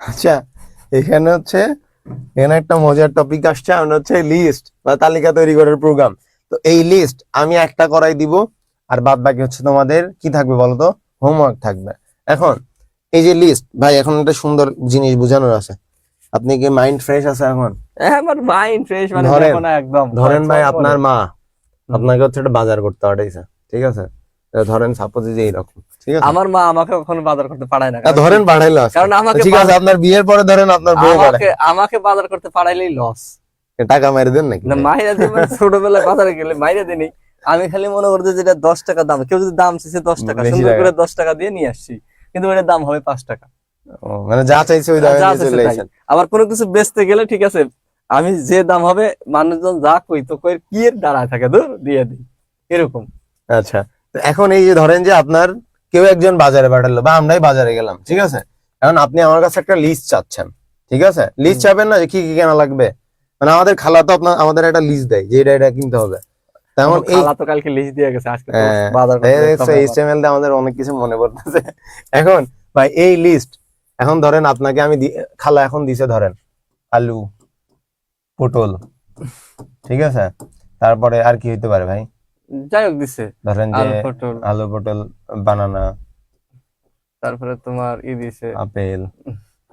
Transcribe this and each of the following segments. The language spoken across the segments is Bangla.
আচ্ছা এখানে হচ্ছে এখানে একটা মজার টপিক আসছে আর হচ্ছে লিস্ট বা তালিকা তৈরি করার প্রোগ্রাম তো এই লিস্ট আমি একটা করাই দিব আর বাদ বাকি হচ্ছে তোমাদের কি থাকবে বলো তো? হোমওয়ার্ক থাকবে। এখন এই যে লিস্ট ভাই এখন একটা সুন্দর জিনিস বোঝানোর আছে। আপনি কি মাইন্ড ফ্রেশ আছে এখন? আমার মাইন্ড ফ্রেশ মানে ধরেন- একদম ধরেন ভাই আপনার মা আপনাকে হচ্ছে একটা বাজার করতে পাঠাইছে ঠিক আছে? ধরেন সাপোজ যে এইরকম ঠিক আছে? আমার মা আমাকে কখনো বাজার করতে পারায় না ধরেন আজকে। কারণ আমাকে ঠিক আছে আপনার বিয়ের পরে ধরেন আপনার বউ আমাকে আমাকে বাজার করতে পারাইলেই লস টাকা মেরে দেন নাকি? না মাইরা দিয়ে মানে ছোটবেলায় বাজারে গেলে মাইরা দিনি আমি খালি মনে করতে যেটা দশ টাকা দাম কেউ যদি দাম চাইছে দশ টাকা সুন্দর করে দশ টাকা দিয়ে নিয়ে আসছি কিন্তু ওটার দাম হবে পাঁচ টাকা। মানে যা চাইছে ওই দামে চলে আবার কোনো কিছু বেচতে গেলে ঠিক আছে আমি যে দাম হবে মানুষজন যা কই তো কই কি এর দাঁড়ায় থাকে? দূর দিয়ে দিই। এরকম। আচ্ছা। এখন এই যে ধরেন যে আপনার কেউ একজন বাজারে পাঠালো বা আমরাই বাজারে গেলাম ঠিক আছে? এখন আপনি আমার কাছে একটা লিস্ট চাচ্ছেন ঠিক আছে? লিস্ট। চাবেন না যে কি কি কেনা লাগবে? মানে আমাদের খালা তো আপনার আমাদের একটা লিস্ট দেয় যে এটা এটা কিনতে হবে। তেমন এই তো কালকে লিস্ট দিয়ে গেছে আজকে হ্যাঁ, বাজার আমাদের অনেক কিছু মনে পড়তেছে। এখন ভাই এই লিস্ট এখন ধরেন আপনাকে আমি দি- খালা এখন দিছে ধরেন আলু পটল ঠিক আছে? তারপরে আর কি হইতে পারে ভাই? যাই হোক দিছে। ধরেন যে আলু পটল। আলু পটল বানানা। তারপরে তোমার ই দিছে। আপেল।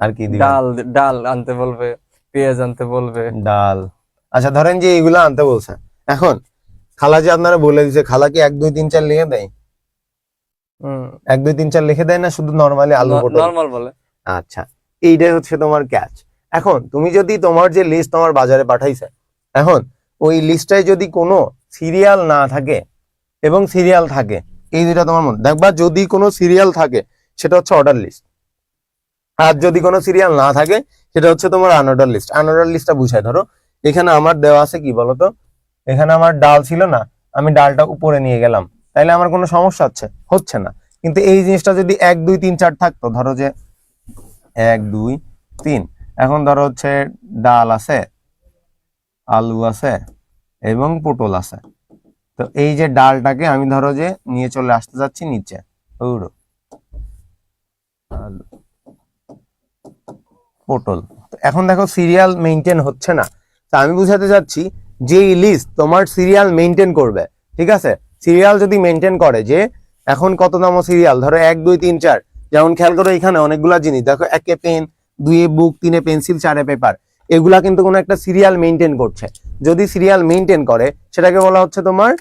আর কি ডাল ডাল আনতে বলবে পেঁয়াজ আনতে বলবে। ডাল। আচ্ছা ধরেন যে এইগুলা আনতে বলছে। এখন খালা যে আপনারা বলে দিছে খালা কি এক দুই তিন চার লিখে দেয়? এক দুই তিন চার লিখে দেয় না শুধু নর্মালি আলু পটল? নরমাল বলে। আচ্ছা এইটাই হচ্ছে তোমার ক্যাচ এখন তুমি যদি তোমার যে লিস্ট তোমার বাজারে পাঠাইছে এখন ওই লিস্টটায় যদি কোনো সিরিয়াল না থাকে এবং সিরিয়াল থাকে। এই দুইটা তোমার মধ্যে। দেখবা যদি কোনো সিরিয়াল থাকে, সেটা হচ্ছে অর্ডার লিস্ট আর যদি কোনো সিরিয়াল না থাকে, সেটা হচ্ছে তোমার আনঅর্ডার লিস্ট আনঅর্ডার লিস্টটা বুঝায় ধরো। এখানে আমার দেওয়া আছে কি বলতো? এখানে আমার ডাল ছিল না, আমি ডালটা উপরে নিয়ে গেলাম। তাইলে আমার কোনো সমস্যা হচ্ছে? হচ্ছে না। কিন্তু এই জিনিসটা যদি এক, দুই, তিন, চার থাকতো, ধরো যে এক, দুই, তিন। এখন ধরো হচ্ছে ডাল আছে, আলু আছে এবং পটল আছে। তো এই যে ডালটাকে আমি ধরো যে নিয়ে চলে আসতে যাচ্ছি নিচে। ওরো। পটল। এখন দেখো সিরিয়াল মেনটেন হচ্ছে না। তা আমি বুঝাতে চাচ্ছি যে লিস্ট তোমার সিরিয়াল মেনটেন করবে, ঠিক আছে? সিরিয়াল যদি মেনটেন করে যে এখন কত নাম সিরিয়াল? ধরো এক, দুই, তিন, চার। যেমন খেয়াল করো এখানে অনেকগুলা জিনিস। দেখো একে পেন, দুয়ে বুক, তিনে পেন্সিল, চারে পেপার। এগুলা কিন্তু কোনো একটা সিরিয়াল মেনটেন করছে। যদি সিরিয়াল মেনটেন করে, সেটাকে বলা হচ্ছে তোমার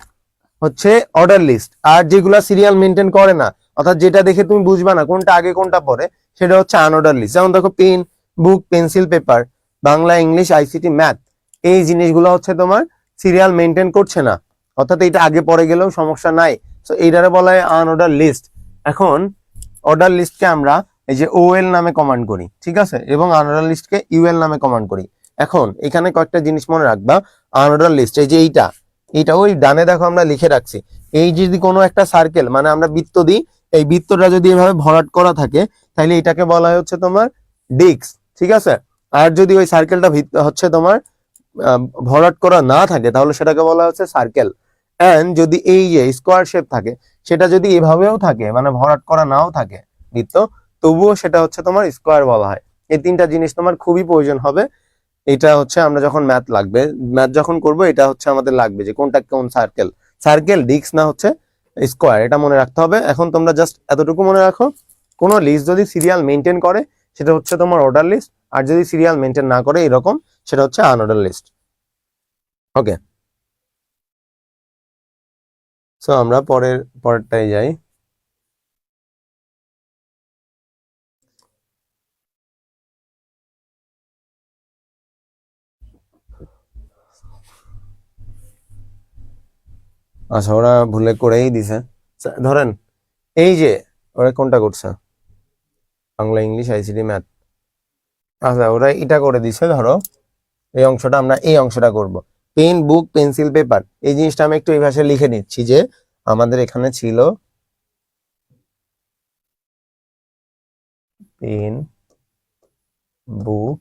হচ্ছে অর্ডার লিস্ট আর যেগুলা সিরিয়াল মেনটেন করে না, অর্থাৎ যেটা দেখে তুমি বুঝবা না কোনটা আগে কোনটা পরে, সেটা হচ্ছে আনঅর্ডার লিস্ট যেমন দেখো pen book pencil paper Bangla English ICT math এই জিনিসগুলো হচ্ছে তোমার সিরিয়াল মেনটেন করছে না। অর্থাৎ এটা আগে পরে গেলেও সমস্যা নাই। তো এইটারে বলা হয় আনঅর্ডার লিস্ট এখন অর্ডার লিস্টকে আমরা এই যে ওএল নামে কমান্ড করি, ঠিক আছে? এবং আনঅর্ডার লিস্টকে ইউএল নামে কমান্ড করি। এখন এখানে কয়েকটা জিনিস মনে রাখবা আনঅর্ডার লিস্ট এই যে এইটা এইটা ওই ডানে দেখো আমরা লিখে রাখছি। এই যদি কোনো একটা সার্কেল মানে আমরা বৃত্ত দিই, এই বৃত্তটা যদি এভাবে ভরাট করা থাকে তাহলে এটাকে বলা হচ্ছে তোমার ডিস্ক ঠিক আছে? আর যদি ওই সার্কেলটা হচ্ছে তোমার ভরাট করা না থাকে, তাহলে সেটাকে বলা হচ্ছে সার্কেল এন্ড যদি এই যে স্কোয়ার শেপ থাকে, সেটা যদি এভাবেও থাকে মানে ভরাট করা নাও থাকে বৃত্ত, তবুও সেটা হচ্ছে তোমার স্কোয়ার বলা হয়। এই তিনটা জিনিস তোমার খুবই প্রয়োজন হবে। এটা হচ্ছে আমরা যখন ম্যাথ লাগবে ম্যাথ যখন করব, এটা হচ্ছে আমাদের লাগবে যে কোনটা কোন সার্কেল সার্কেল ডিস্ক না হচ্ছে স্কোয়ার এটা মনে রাখতে হবে। এখন তোমরা জাস্ট এতটুকু মনে রাখো, কোনো লিস্ট যদি সিরিয়াল মেনটেন করে, সেটা হচ্ছে তোমার অর্ডার লিস্ট আর যদি সিরিয়াল মেনটেন না করে এরকম, সেটা হচ্ছে আনঅর্ডার লিস্ট ওকে সো আমরা পরের পরেরটাই যাই। আচ্ছা ওরা ভুলে করেই দিছে। ধরেন, এই যে, ওরা কোনটা করছে? Bangla, English, ICT, math. আচ্ছা ওরা এটা করে দিছে, ধরো, এই অংশটা আমরা এই অংশটা করব। পেন, বুক, পেন্সিল, পেপার, এই জিনিসটা আমি একটু এই ভাষায় লিখে নিচ্ছি যে, আমাদের এখানে ছিল পেন, বুক,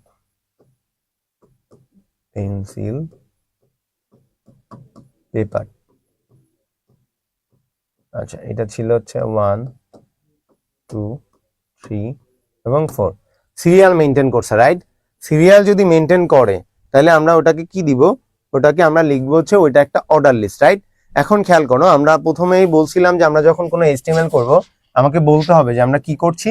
পেন্সিল, পেপার। আচ্ছা এটা ছিল হচ্ছে ওয়ান টু থ্রি এবং ফোর সিরিয়াল মেনটেন করছে রাইট সিরিয়াল যদি মেনটেন করে, তাহলে আমরা ওটাকে কি দিব? ওটাকে আমরা লিখব হচ্ছে ওইটা একটা অর্ডার লিস্ট রাইট এখন খেয়াল করো, আমরা প্রথমেই বলছিলাম যে আমরা যখন কোনো এইচটিএমএল করব, আমাকে বলতে হবে যে আমরা কি করছি?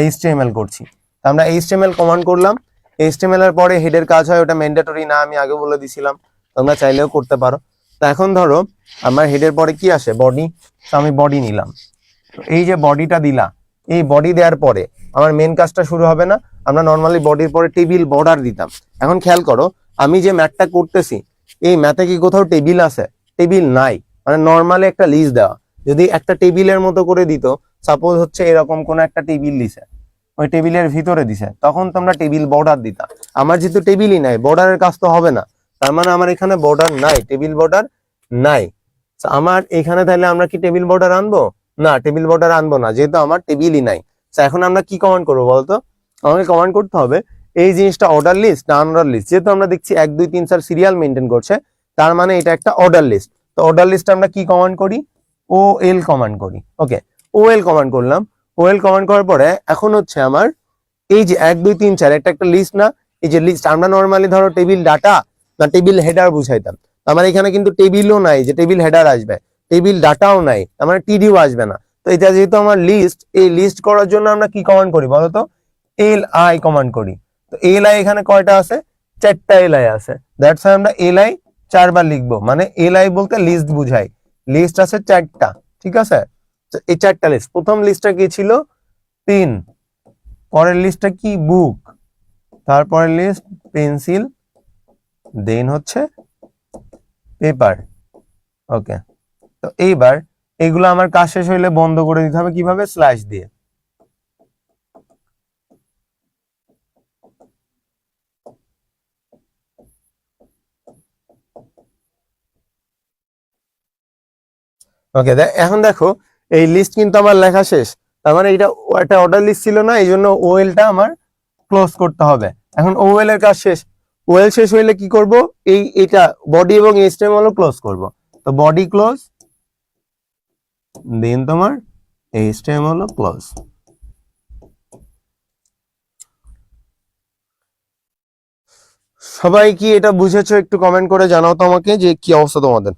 এইচটিএমএল করছি। তো আমরা এইচটিএমএল কমান্ড করলাম। এইচটিএমএল এর পরে হেডের কাজ হয়, ওটা ম্যান্ডেটরি না, আমি আগে বলে দিছিলাম। তোমরা চাইলেও করতে পারো। তো এখন ধরো, আমার হেডের পরে কি আসে? বডি তো আমি বডি নিলাম। এই যে বডিটা দিলা, এই বডি দেওয়ার পরে আমার মেন কাজটা শুরু হবে না? আমরা নর্মালি বডির পরে টেবিল বর্ডার দিতাম। এখন খেয়াল করো, আমি যে ম্যাথটা করতেছি, এই ম্যাথে কি কোথাও টেবিল আছে? টেবিল নাই। মানে নর্মালি একটা লিস্ট দেওয়া। যদি একটা টেবিলের মতো করে দিত সাপোজ হচ্ছে এরকম কোন একটা টেবিল দিছে, ওই টেবিলের ভিতরে দিছে, তখন তোমরা টেবিল বর্ডার দিতা আমার যেহেতু টেবিলই নাই বর্ডারের কাজ তো হবে না। তার মানে আমার এখানে বর্ডার নাই টেবিল বর্ডার নাই। আমার এখানে তাহলে আমরা কি টেবিল বর্ডার আনব? না টেবিল বর্ডার আনব না, যেহেতু আমার টেবিলই নাই। এখন আমরা কি কমান্ড করব বলতো? আমাকে কমান্ড করতে হবে, এই জিনিসটা অর্ডার লিস্ট না অর্ডার লিস্ট যেহেতু আমরা দেখছি এক, দুই, তিন, চার সিরিয়াল মেনটেন করছে, তার মানে এটা একটা অর্ডার লিস্ট তো অর্ডার লিস্ট আমরা কি কমান্ড করি? ও এল কমান্ড করি। ওকে ও এল কমান্ড করলাম। ও এল কমান্ড করার পরে এখন হচ্ছে আমার, এই যে এক, দুই, তিন, চার, একটা একটা লিস্ট না, এই যে লিস্ট আমরা নর্মালি ধরো টেবিল ডাটা না টেবিল হেডার বুঝাইতাম। আমার এখানে কিন্তু টেবিলও নাই, যে টেবিল হেডার আসবে। টেবিল ডাটাও নাই মানে টিডিও আসবে না। তো এটা যেহেতু আমার লিস্ট এই লিস্ট করার জন্য আমরা কি কমান্ড করি বলতো এল আই কমান্ড করি। তো এল আই এখানে কয়টা আছে? চারটা এল আই আছে দ্যাটস আমরা এল আই চারবার লিখব। মানে এল আই বলতে লিস্ট বুঝাই। লিস্ট আছে চারটা, ঠিক আছে? এই চারটা লিস্ট প্রথম লিস্টটা কি ছিল? পেন পরের লিস্টটা কি? বুক তারপরের লিস্ট পেন্সিল দেন হচ্ছে পেপার ওকে তো এইবার এগুলো আমার কাজ শেষ হইলে বন্ধ করে দিতে হবে কীভাবে? স্ল্যাশ দিয়ে। ওকে এখন দেখো, এই লিস্ট কিন্তু আমার লেখা শেষ। তার মানে এটা একটা অর্ডার লিস্ট ছিল না এই জন্য ওয়েলটা আমার ক্লোজ করতে হবে। এখন ওয়েল এর কাজ শেষ। ওয়েল শেষ হইলে কি করব? এই, এটা বডি এবং এই স্টেম হলো ক্লোজ করব। তো বডি ক্লোজ দেন তোমার এই স্টেম হলো ক্লোজ সবাই কি এটা বুঝেছ? একটু কমেন্ট করে জানাও তো আমাকে যে কি অবস্থা তোমাদের।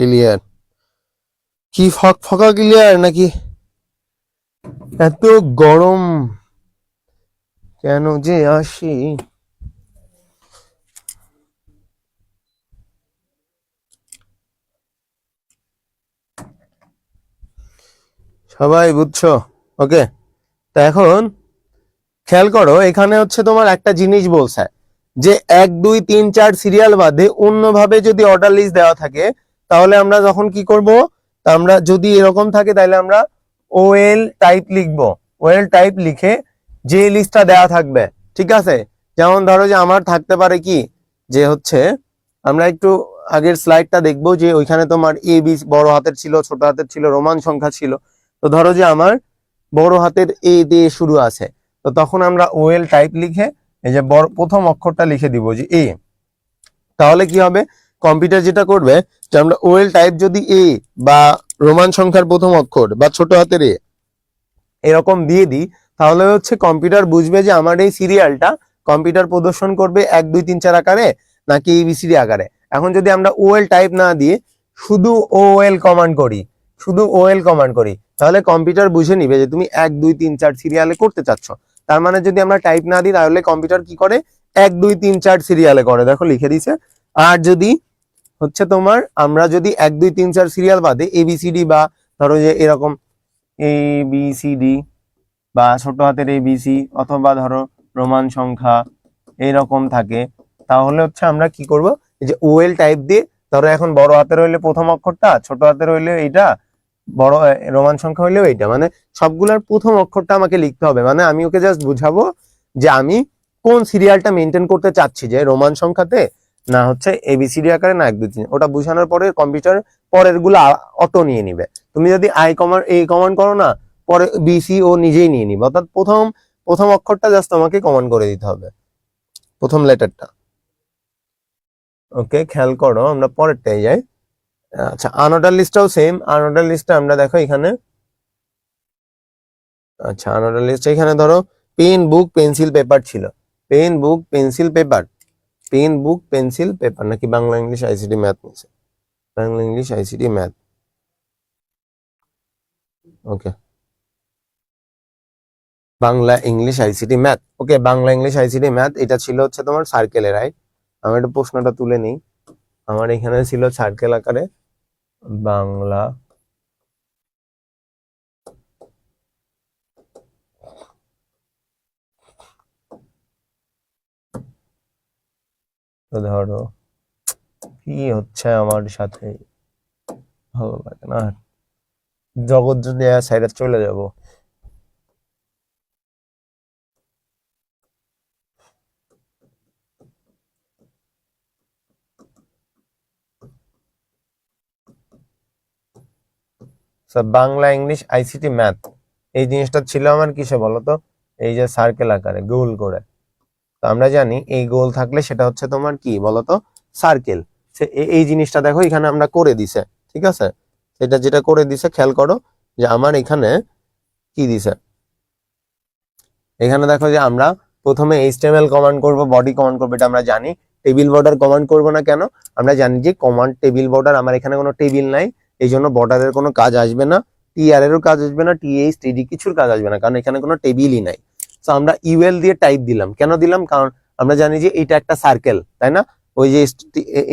ক্লিয়ার। কি ফক ফকা ক্লিয়ার নাকি? এত গরম কেন যে আসি? সবাই বুঝছ? ওকে, তা এখন খেয়াল করো, এখানে হচ্ছে তোমার একটা জিনিস বলছে যে এক, দুই, তিন, চার সিরিয়াল বাদে অন্যভাবে যদি অর্ডার লিস্ট দেওয়া থাকে তাহলে আমরা যখন কি করব? আমরা যদি এরকম থাকে, তাহলে আমরা ওএল টাইপ লিখব। ওএল টাইপ লিখে যে লিস্টটা দেওয়া থাকবে, ঠিক আছে? যেমন ধরো যে আমার থাকতে পারে কি? যে হচ্ছে, আমরা একটু আগের স্লাইডটা দেখব যে ওইখানে তোমার এ বি বড় হাতের ছিল, ছোট হাতের ছিল, রোমান সংখ্যা ছিল। তো ধরো যে আমার বড় হাতের এ দিয়ে শুরু আছে। তো তখন আমরা ওএল টাইপ লিখে এই যে প্রথম অক্ষরটা লিখে দিব যে এ তাহলে কি হবে? কম্পিউটার যেটা করবে, যে আমরা ওয়েল টাইপ যদি এ বা রোমান সংখ্যার প্রথম অক্ষর বা ছোট হাতের এ এরকম দিয়ে দিই, তাহলে হচ্ছে কম্পিউটার বুঝবে যে আমার এই সিরিয়ালটা কম্পিউটার প্রদর্শন করবে এক, দুই, তিন, চার আকারে নাকি এবিসিডি আকারে। এখন যদি আমরা ওএল টাইপ না দিয়ে শুধু ওএল কমান্ড করি, শুধু ওএল কমান্ড করি, তাহলে কম্পিউটার বুঝে নিবে যে তুমি এক, দুই, তিন, চার সিরিয়ালে করতে চাচ্ছ। তার মানে যদি আমরা টাইপ না দিই, তাহলে কম্পিউটার কি করে? এক, দুই, তিন, চার সিরিয়ালে করে। দেখো লিখে দিছে আর যদি হচ্ছে তোমার, আমরা যদি এক, দুই, তিন, চার সিরিয়াল বাদে এবিসিডি বা ধরো যে এরকম এ বি সি ডি বা ছোট হাতের এ বি সি অথবা ধরো রোমান সংখ্যা এইরকম থাকে, তাহলে হচ্ছে আমরা কি করব? এই যে ওয়েল টাইপ দিয়ে ধরো এখন বড় হাতের হইলে প্রথম অক্ষরটা, ছোট হাতের হইলে এইটা, বড় রোমান সংখ্যা হইলেও এইটা। মানে সবগুলার প্রথম অক্ষরটা আমাকে লিখতে হবে। মানে আমি ওকে জাস্ট বুঝাবো যে আমি কোন সিরিয়ালটা মেনটেন করতে চাচ্ছি, যে রোমান সংখ্যাতে না হচ্ছে এবিসিডি আকারে, না এক, দুই, তিন। ওটা বুঝানোর পরে কম্পিউটার পরেরগুলো অটো নিয়ে নিবে। তুমি যদি আই কমান্ড এই কমান্ড করো না, পরে বিসি ও নিজেই নিয়ে নিবে। অর্থাৎ প্রথম প্রথম অক্ষরটা জাস্ট তোমাকে কমান্ড করে দিতে হবে। প্রথম লেটারটা। ওকে খেয়াল করো, আমরা পরেরটাই যাই। আচ্ছা আনঅর্ডার লিস্টটাও সেম আনঅর্ডার লিস্টটা আমরা দেখো এখানে। আচ্ছা আনঅর্ডার লিস্ট এখানে ধরো পেন বুক পেন্সিল পেপার ছিল। Pen book pencil paper pen book pencil paper নাকি বাংলা, ইংলিশ আইসিডি ম্যাথ নিছে Bangla, English ICT math okay Bangla, English ICT math okay Bangla, English ICT math এটা ছিল হচ্ছে তোমার সার্কেলে রাইট আমি একটু প্রশ্নটা তুলে নিই। আমার এখানে ছিল সার্কেল আকারে বাংলা তো ধরো, কি হচ্ছে আমার সাথে? ভালো লাগে না। জগৎ যদি সাইডে চলে যাব। বাংলা, ইংলিশ আইসিটি ম্যাথ এই জিনিসটা ছিল আমার কিসে বলতো? এই যে সার্কেল আকারে, গোল করে। তো আমরা জানি এই গোল থাকলে সেটা হচ্ছে তোমার কি বলতো? সার্কেল। সে এই জিনিসটা দেখো, এখানে আমরা করে দিছে, ঠিক আছে? সেটা যেটা করে দিছে, খেয়াল করো যে আমার এখানে কি দিছে? এখানে দেখো যে আমরা প্রথমে এইচটিএমএল কমান্ড করব বডি কমান্ড করব, এটা আমরা জানি। টেবিল বর্ডার কমান্ড করব না কেন? আমরা জানি যে কমান্ড টেবিল বর্ডার আমার এখানে কোনো টেবিল নাই এই জন্য বর্ডারের কোনো কাজ আসবে না। টিআর এরও কাজ আসবে না টিএইচ টিডি কিছুর কাজ আসবে না, কারণ এখানে কোনো টেবিলই নাই। তো আমরা ইউএল দিয়ে টাইপ দিলাম। কেন দিলাম? কারণ আমরা জানি যে এটা একটা সার্কেল তাই না? ওই যে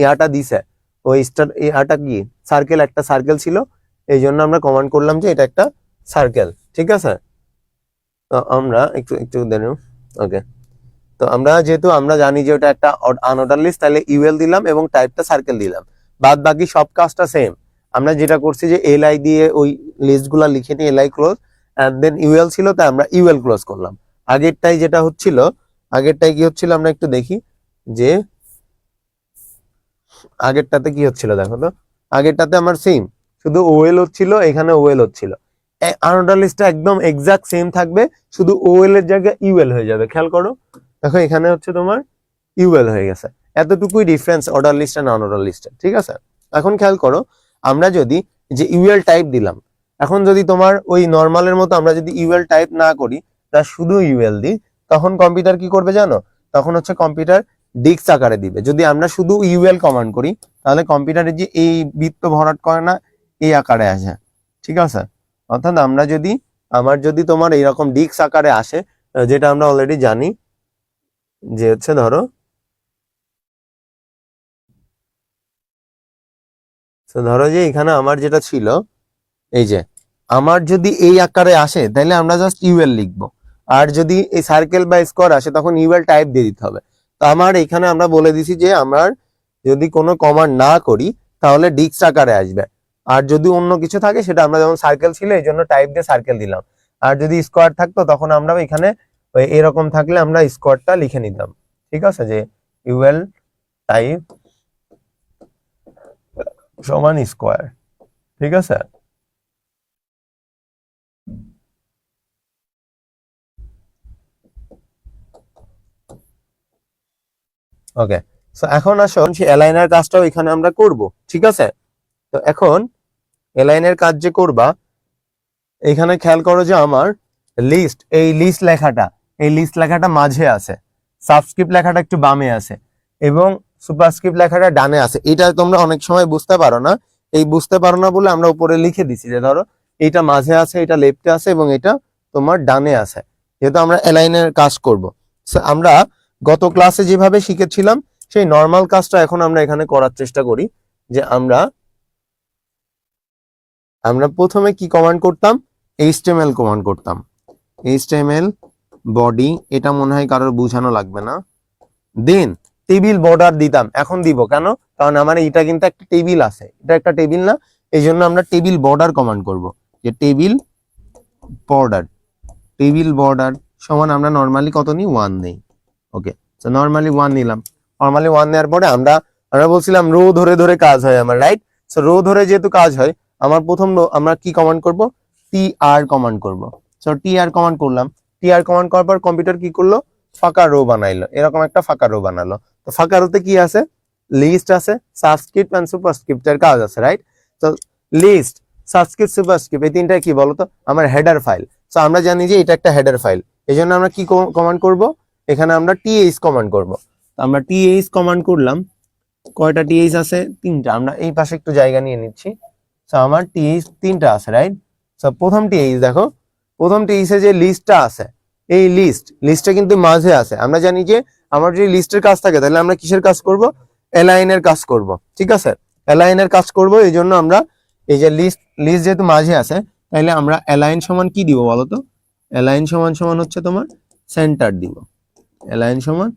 ইয়াটা দিছে। ওই স্টার ইয়াটা কি? সার্কেল একটা সার্কেল ছিল। এই জন্য আমরা কমান্ড করলাম যে এটা একটা সার্কেল ঠিক আছে? তো আমরা একটু একটু ওকে তো আমরা যেহেতু, আমরা জানি যে ওটা একটা আনঅর্ডার লিস্ট তাহলে ইউএল দিলাম এবং টাইপটা সার্কেল দিলাম। বাদ বাকি সব কাজটা সেম আমরা যেটা করছি যে এলআই দিয়ে ওই লিস্টগুলা লিখে নিয়ে LI close and then UL ছিল, তাই আমরা ইউএল ক্লোজ করলাম। আগেরটাই যেটা হচ্ছিল, আগেরটাই কি হচ্ছিল আমরা একটু দেখি, যে আগেরটাতে কি হচ্ছিল দেখো তো? আগেরটাতে আমার সেম শুধু ওয়েল হচ্ছিল, এখানে ওয়েল হচ্ছিল। আনঅর্ডার লিস্টটা একদম এক্সাক্ট সেম থাকবে, শুধু ওয়েল এর জায়গায় ইউএল হয়ে যাবে, খেয়াল করো। দেখো এখানে হচ্ছে তোমার ইউএল হয়ে গেছে। এতটুকুই ডিফারেন্স অর্ডার লিস্ট আর নন অর্ডার লিস্টে ঠিক আছে? এখন খেয়াল করো, আমরা যদি যে ইউএল টাইপ দিলাম, এখন যদি তোমার ওই নর্মালের মতো আমরা যদি ইউএল টাইপ না করি তা শুধু ইউএল দিই তখন কম্পিউটার কি করবে জানো? তখন হচ্ছে কম্পিউটার ডিক্স আকারে দিবে। যদি আমরা শুধু ইউএল কমান্ড করি, তাহলে কম্পিউটারে যে এই বৃত্ত ভরাট করে না, এই আকারে আসে। ঠিক আছে? অর্থাৎ আমরা যদি, আমার যদি তোমার এইরকম ডিক্স আকারে আসে যেটা আমরা অলরেডি জানি, যে হচ্ছে ধরো ধরো যে এখানে আমার যেটা ছিল, এই যে, আমার যদি এই আকারে আসে, তাহলে আমরা জাস্ট ইউএল লিখব। আর যদি এই সার্কেল বা স্কোয়ার আসে, তখন ইউএল টাইপ দিয়ে দিতে হবে। তো আমার এখানে আমরা বলে দিছি যে, আমার যদি কোনো কমান্ড না করি, তাহলে ডিক্স আকারে আসবে। আর যদি অন্য কিছু থাকে, সেটা আমরা যেমন সার্কেল ছিল, এই জন্য টাইপ দিয়ে সার্কেল দিলাম। আর যদি স্কোয়ার থাকতো, তখন আমরা এখানে এরকম থাকলে আমরা স্কোয়ারটা লিখে নিতাম। ঠিক আছে? যে ইউএল টাইপ সমান স্কোয়ার ঠিক আছে? ওকে সো এখন আসুন সেই অ্যালাইনার কাজটাও এখানে আমরা করব ঠিক আছে? তো এখন অ্যালাইনের কাজ যে করবা এখানে খেয়াল করো যে আমার লিস্ট এই লিস্ট লেখাটা এই লিস্ট লেখাটা মাঝে আছে। সাবস্ক্রিপ্ট লেখাটা একটু বামে আছে এবং সুপারস্ক্রিপ্ট লেখাটা ডানে আছে। এটা তোমরা অনেক সময় বুঝতে পারো না। এই বুঝতে পারো না বলে আমরা উপরে লিখে দিছি যে ধরো এইটা মাঝে আছে এটা লেফটে আছে এবং এটা তোমার ডানে আছে। যেহেতু আমরা অ্যালাইনের কাজ করব। So, আমরা গত ক্লাসে যেভাবে শিখেছিলাম, সেই নর্মাল কাজটা এখন আমরা এখানে করার চেষ্টা করি, যে আমরা আমরা প্রথমে কি কমান্ড করতাম? এইচটিএমএল কমান্ড করতাম। এইচটিএমএল বডি এটা মনে হয় কারোর বোঝানো লাগবে না। দেন টেবিল বর্ডার দিতাম। এখন দিব কেন? কারণ আমার এটা কিন্তু একটা টেবিল আছে। এটা একটা টেবিল না। এই জন্য আমরা টেবিল বর্ডার কমান্ড করব। যে টেবিল বর্ডার টেবিল বর্ডার সমান আমরা নর্মালি কত নিই? ওয়ান নেই। ওকে তো নর্মালি ওয়ান নিলাম। নর্মালি ওয়ান দেওয়ার পরে আমরা আমরা বলছিলাম রো ধরে ধরে কাজ হয় আমার রাইট সো রো ধরে যেহেতু কাজ হয়, আমার প্রথম রো আমরা কি কমান্ড করব? টি আর কমান্ড করব। সো টি আর কমান্ড করলাম। টি আর কমান্ড করার পর কম্পিউটার কি করল? ফাঁকা রো বানাইলো। এরকম একটা ফাঁকা রো বানালো। তো ফাঁকা রোতে কি আছে? লিস্ট আছে। সাবস্ক্রিপ্ট এন্ড সুপারস্ক্রিপ্টের কাজ আছে রাইট তো লিস্ট সাবস্ক্রিপ্ট সুপারস্ক্রিপ্ট এই তিনটা কি বলতো? আমার হেডার ফাইল সো আমরা জানি যে এটা একটা হেডার ফাইল এই জন্য আমরা কি কমান্ড করব? এখানে আমরা টিএইচ কমান্ড করব। আমরা টিএইচ কমান্ড করলাম। কয়টা টিএইচ আছে? তিনটা। আমরা এই পাশে একটু জায়গা নিয়ে নিচ্ছি। সো আমার টিএইচ তিনটা আছে রাইট সো প্রথম টিএইচ দেখো। প্রথম টিএইচে যে লিস্টটা আছে, এই লিস্ট লিস্টটা কিন্তু মাঝে আছে। আমরা জানি যে আমার যদি লিস্টের কাজ থাকে, তাহলে আমরা কিসের কাজ করব? অ্যালাইন এর কাজ করব, ঠিক আছে? অ্যালাইন এর কাজ করব, এই জন্য আমরা এই যে লিস্ট লিস্ট যেহেতু মাঝে আছে তাহলে আমরা অ্যালাইন সমান কি দিব বলো তো? অ্যালাইন সমান সমান হচ্ছে তোমার সেন্টার দিব। অ্যালাইন সমান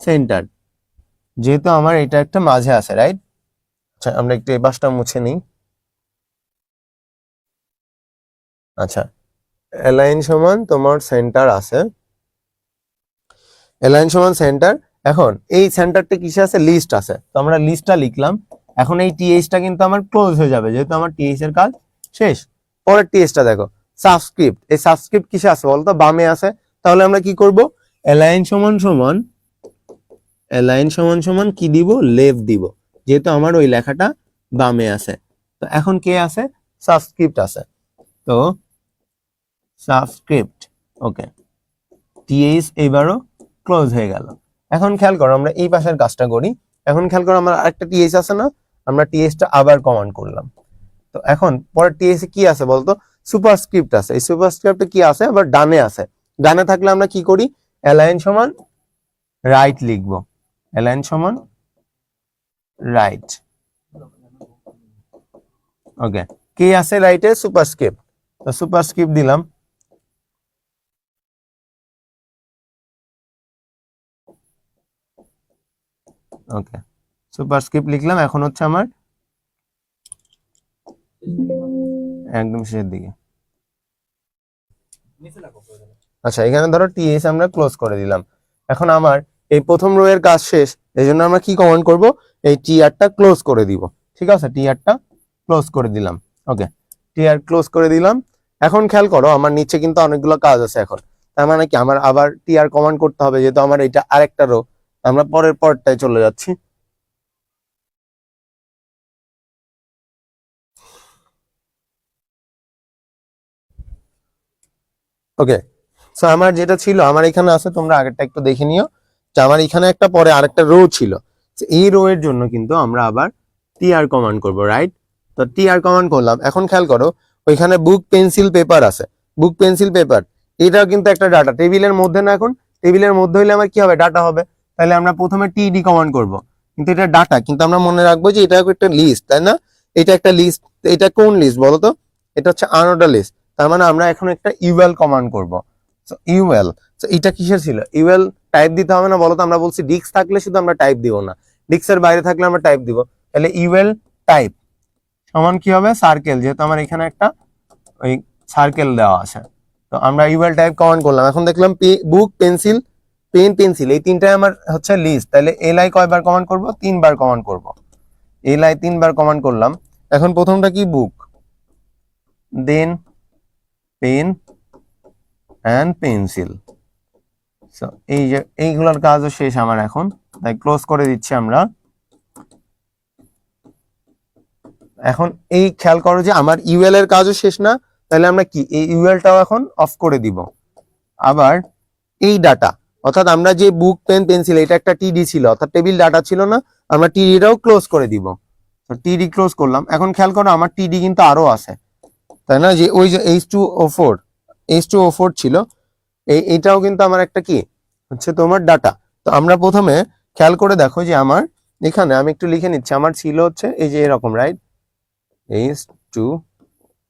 সেন্টার যেহেতু আমার এটা একটা মাঝে আছে রাইট আচ্ছা আমরা একটু এই পাশটা মুছে নিই। আচ্ছা অ্যালাইন সমান তোমার সেন্টার আছে। অ্যালাইন সমান সেন্টার এখন এই সেন্টারটা কিসে আছে? লিস্ট আছে। তো আমরা লিস্টটা লিখলাম। এখন এই টিএইচটা কিন্তু আমার ক্লোজ হয়ে যাবে, যেহেতু আমার টিএইচ এর কাজ শেষ। পরের টিএইচটা দেখো সাবস্ক্রিপ্ট এই সাবস্ক্রিপ্ট কিসে আছে বলতো? বামে আছে। তাহলে আমরা কি করব? অ্যালাইন সমান সমান অ্যালাইন সমান সমান কি দিব? লেফট দিব। যেহেতু আমার ওই লেখাটা বামে আছে। তো এখন কে আছে? সাবস্ক্রিপ্ট আছে। তো সাবস্ক্রিপ্ট ওকে টিএইচ এবারও ক্লোজ হয়ে গেল। এখন খেয়াল করো, আমরা এই পাশের কাজটা করি। এখন খেয়াল করো, আমার আরেকটা টিএইচ আছে না? আমরা টিএইচটা আবার কমান্ড করলাম। তো এখন পরের টিএইচ কি আছে বলতো? সুপারস্ক্রিপ্ট আছে। এই সুপারস্ক্রিপ্টে কি আছে? আবার ডানে আছে। ডানে থাকলে আমরা কি করি? অ্যালাইন সমান রাইট লিখব। অ্যালাইন সমান রাইট ওকে কে আছে রাইটে সুপারস্ক্রিপ্ট তো সুপারস্ক্রিপ্ট দিলাম। ওকে সুপারস্ক্রিপ্ট লিখলাম। এখন হচ্ছে আমার একদম শেষের দিকে। আচ্ছা এখানে ধরো টিএস আমরা ক্লোজ করে দিলাম। এখন আমার এই প্রথম রো এর কাজ শেষ, এই জন্য আমরা কি কমান্ড করব? এই টি টিআরটা ক্লোজ করে দিব। ঠিক আছে? টি টিআরটা ক্লোজ করে দিলাম। ওকে টিআর ক্লোজ করে দিলাম। এখন খেয়াল করো, আমার নিচে কিন্তু অনেকগুলো কাজ আছে এখন। তার মানে কি? আমার আবার টিআর কমান্ড করতে হবে, যেহেতু আমার এটা আরেকটা রো আমরা পরের পরটায় চলে যাচ্ছি। ওকে সো আমার যেটা ছিল, আমার এখানে আছে, তোমরা আগেরটা একটু দেখে নিও। যে আমার এখানে একটা পরে আরেকটা রো ছিল। এই রো এর জন্য কিন্তু আমরা আবার টিআর কমান্ড করব রাইট তো টিআর কমান্ড করলাম। এখন খেয়াল করো, ওইখানে বুক পেন্সিল পেপার আছে। বুক পেন্সিল পেপার এটাও কিন্তু একটা ডাটা টেবিলের মধ্যে না এখন টেবিলের মধ্যে হইলে আমার কি হবে? ডাটা হবে। তাহলে আমরা প্রথমে টিডি কমান্ড করব। কিন্তু এটা ডাটা কিন্তু আমরা মনে রাখব যে এটা একটা লিস্ট তাই না? এটা একটা লিস্ট এটা কোন লিস্ট বলো তো? এটা হচ্ছে আনোডা লিস্ট তার মানে আমরা এখন একটা ইউএল কমান্ড করব। ইউএল এটা কিসের ছিল? ইউএল টাইপ দিতে হবে না, বলো তো, আমরা বলছি ডিক্স থাকলে শুধু আমরা টাইপ দিব না। ডিক্সের বাইরে থাকলে আমরা টাইপ দিব। তাহলে ইউএল টাইপ সমান কি হবে? সার্কেল যেহেতু আমার এখানে একটা ওই সার্কেল দেওয়া আছে। তো আমরা ইউএল টাইপ কমান্ড করলাম। এখন দেখলাম বুক পেন্সিল পেন পেন্সিল এই তিনটাই আমার হচ্ছে লিস্ট তাহলে এল আই কয়বার কমান্ড করব? তিনবার কমান্ড করব। এল আই তিনবার কমান্ড করলাম। এখন প্রথমটা কি? Book then pen and pencil so এই যে, এইগুলোর কাজও শেষ আমার এখন। তাই ক্লোজ করে দিচ্ছি আমরা। এখন এই খেয়াল করো যে আমার ইউএল এর কাজও শেষ না। তাহলে আমরা কি? এই ইউএলটাও এখন অফ করে দিব। আবার এই ডাটা অর্থাৎ আমরা যে বুক পেন পেন্সিল এটা একটা টিডি ছিল, অর্থাৎ টেবিল ডাটা ছিল না, আমরা টিডিটাও ক্লোজ করে দিব। তো টিডি ক্লোজ করলাম। এখন খেয়াল করো, আমার টিডি কিন্তু আরও আছে। তাই না? যে ওই যে H two O four H two O four ছিল। এই, এটাও কিন্তু আমার একটা কি? হচ্ছে তোমার ডাটা তো আমরা প্রথমে খেয়াল করে দেখো যে আমার এখানে আমি একটু লিখে নিচ্ছি। আমার ছিল হচ্ছে এই যে এরকম রাইট এইচ টু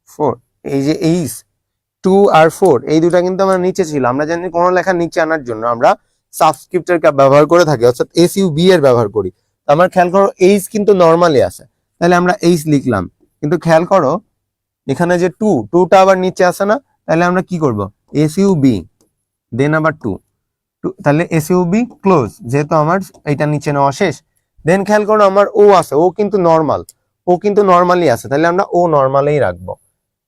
ফোর এই যে এইচ টু আর ফোর এই দুটা কিন্তু আমার নিচে ছিল। আমরা জানি কোনো লেখা নিচে আনার জন্য আমরা সাবস্ক্রিপ্টের ব্যবহার করে থাকি, অর্থাৎ এস ইউ বি এর ব্যবহার করি। আমার খেয়াল করো এইচ কিন্তু নর্মালি আছে। তাহলে আমরা এইচ লিখলাম। কিন্তু খেয়াল করো, এখানে যে টু টুটা আবার নিচে আসে না। তাহলে আমরা কি করব? এস ইউ বি দেন আবার টু তাহলে এসইউবি ক্লোজ যেহেতু আমার এটা নিচে নেওয়া শেষ। দেন খেয়াল করো আমার ও আছে ও কিন্তু নর্মাল ও কিন্তু নর্মালি আছে। তাহলে আমরা ও নর্মালেই রাখব।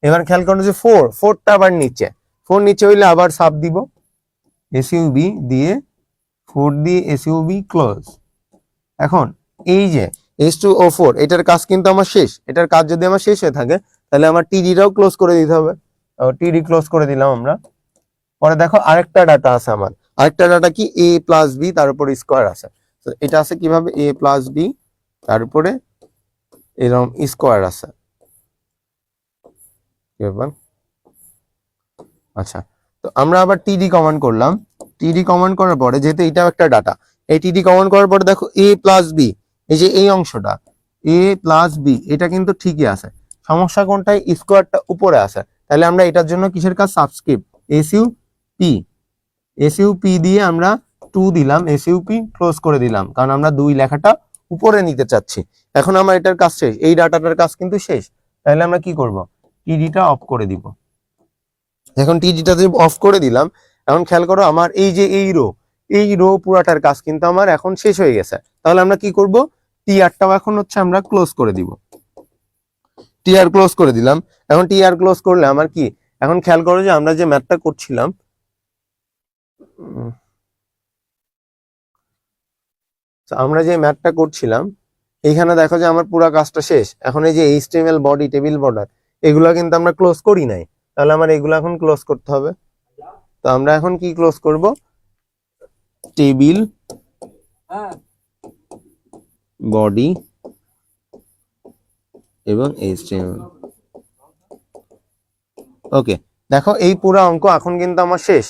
এবার খেয়াল করো যে ফোর ফোরটা আবার নিচে। ফোর নিচে হইলে আবার সাপ দিব। এসইউবি দিয়ে ফোর দিয়ে এসইউবি ক্লোজ এখন এই যে এস টু ও ফোর এটার কাজ কিন্তু আমার শেষ। এটার কাজ যদি আমার শেষ হয়ে থাকে, তাহলে আমার টিডিটাও ক্লোজ করে দিতে হবে। টিডি ক্লোজ করে দিলাম আমরা। পরে দেখো আরেকটা ডাটা আছে আমার। আরেকটা ডাটা কি? এ প্লাস বি তার উপর স্কোয়ার আছে। এটা আছে কীভাবে? এ প্লাস বি তার উপরে এরকম স্কোয়ার আছে। আচ্ছা তো আমরা আবার টিডি কমান্ড করলাম। টিডি কমান্ড করার পরে যেহেতু এটাও একটা ডাটা এই টিডি কমান্ড করার পরে দেখো এ প্লাস বি এই যে এই অংশটা এ প্লাস বি এটা কিন্তু ঠিকই আছে। সমস্যা কোনটায়? স্কোয়ারটা উপরে আছে। তাহলে আমরা এটার জন্য কিসের কাজ? Subscript SU P SU P দিয়ে আমরা টু দিলাম এসইউ পি ক্লোজ করে দিলাম, কারণ আমরা দুই লেখাটা উপরে নিতে চাচ্ছি। এখন আমার এটার কাজ শেষ, এই ডাটাটার কাজ কিন্তু শেষ। তাহলে আমরা কি করব? টিডিটা অফ করে দিব। এখন টিডিটা যে অফ করে দিলাম, এখন খেয়াল করো আমার এই যে এই রো এই রো পুরাটার কাজ কিন্তু আমার এখন শেষ হয়ে গেছে। তাহলে আমরা কি করব? টিআরটাও এখন হচ্ছে আমরা ক্লোজ করে দিব। টিআর ক্লোজ করে দিলাম। এখন টিআর ক্লোজ করলে আমার কি? এখন খেয়াল করো যে আমরা যে ম্যাথটা করছিলাম তো আমরা যে ম্যাথটা করছিলাম এইখানে দেখো যে আমার পুরো কাজটা শেষ। এখন এই যে এইচটিএমএল বডি টেবিল বর্ডার এগুলো কিন্তু আমরা ক্লোজ করি নাই। তাহলে আমার এগুলো এখন ক্লোজ করতে হবে। তো আমরা এখন কি ক্লোজ করব? টেবিল হ্যাঁ। বডি এবং এইচটিএমএল ওকে দেখো এই পুরো অঙ্ক এখন কিন্তু আমার শেষ।